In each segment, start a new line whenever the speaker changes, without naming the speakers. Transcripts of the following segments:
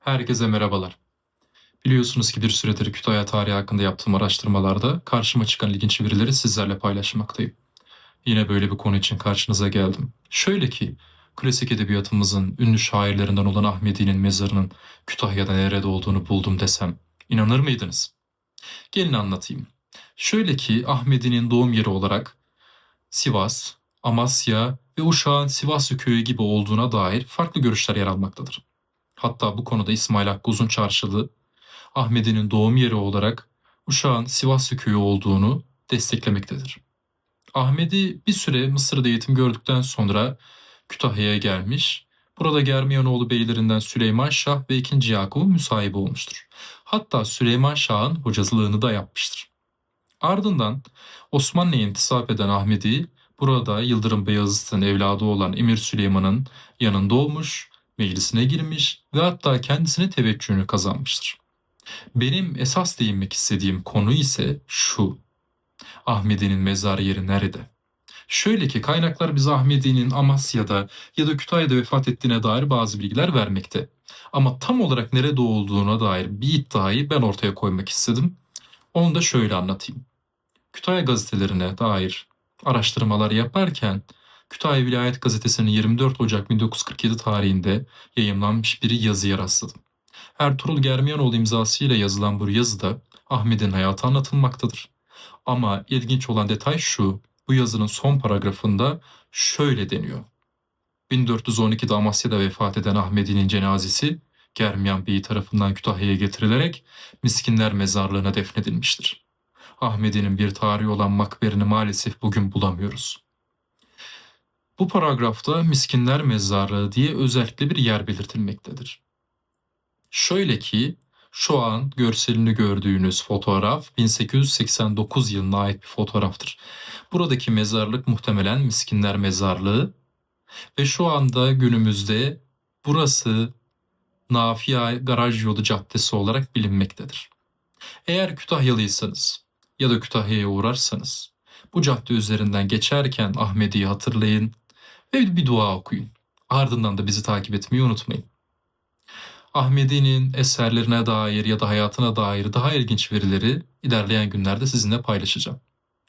Herkese merhabalar. Biliyorsunuz ki bir süredir Kütahya tarihi hakkında yaptığım araştırmalarda karşıma çıkan ilginç verileri sizlerle paylaşmaktayım. Yine böyle bir konu için karşınıza geldim. Şöyle ki, klasik edebiyatımızın ünlü şairlerinden olan Ahmedi'nin mezarının Kütahya'da nerede olduğunu buldum desem, inanır mıydınız? Gelin anlatayım. Şöyle ki Ahmedi'nin doğum yeri olarak Sivas, Amasya ve Uşak'ın Sivaslı köyü gibi olduğuna dair farklı görüşler yer almaktadır. Hatta bu konuda İsmail Hakkı Uzun Çarşılı, Ahmedi'nin doğum yeri olarak Uşak'ın Sivaslı köyü olduğunu desteklemektedir. Ahmedi bir süre Mısır'da eğitim gördükten sonra Kütahya'ya gelmiş, burada Germiyanoğlu beylerinden Süleyman Şah ve 2. Yakup'un müsahibi olmuştur. Hatta Süleyman Şah'ın hocalığını da yapmıştır. Ardından Osmanlı'ya intisap eden Ahmedi burada Yıldırım Beyazıt'ın evladı olan Emir Süleyman'ın yanında olmuş, meclisine girmiş ve hatta kendisine teveccühünü kazanmıştır. Benim esas değinmek istediğim konu ise şu. Ahmedi'nin mezar yeri nerede? Şöyle ki kaynaklar bize Ahmedi'nin Amasya'da ya da Kütahya'da vefat ettiğine dair bazı bilgiler vermekte. Ama tam olarak nerede olduğuna dair bir iddiayı ben ortaya koymak istedim. Onu da şöyle anlatayım. Kütahya gazetelerine dair araştırmalar yaparken Kütahya Vilayet Gazetesi'nin 24 Ocak 1947 tarihinde yayımlanmış bir yazıya rastladım. Ertuğrul Germiyanoğlu imzasıyla yazılan bu yazıda Ahmet'in hayatı anlatılmaktadır. Ama ilginç olan detay şu, bu yazının son paragrafında şöyle deniyor. 1412'de Amasya'da vefat eden Ahmedi'nin cenazesi Germiyan Bey tarafından Kütahya'ya getirilerek Miskinler Mezarlığı'na defnedilmiştir. Ahmedi'nin bir tarihi olan makberini maalesef bugün bulamıyoruz. Bu paragrafta Miskinler Mezarlığı diye özellikle bir yer belirtilmektedir. Şöyle ki şu an görselini gördüğünüz fotoğraf 1889 yılına ait bir fotoğraftır. Buradaki mezarlık muhtemelen Miskinler Mezarlığı ve şu anda günümüzde burası Nafia Garaj Yolu Caddesi olarak bilinmektedir. Eğer Kütahyalıysanız ya da Kütahya'ya uğrarsanız bu cadde üzerinden geçerken Ahmedi'yi hatırlayın ve bir dua okuyun. Ardından da bizi takip etmeyi unutmayın. Ahmedi'nin eserlerine dair ya da hayatına dair daha ilginç verileri ilerleyen günlerde sizinle paylaşacağım.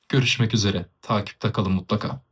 Görüşmek üzere. Takipte kalın mutlaka.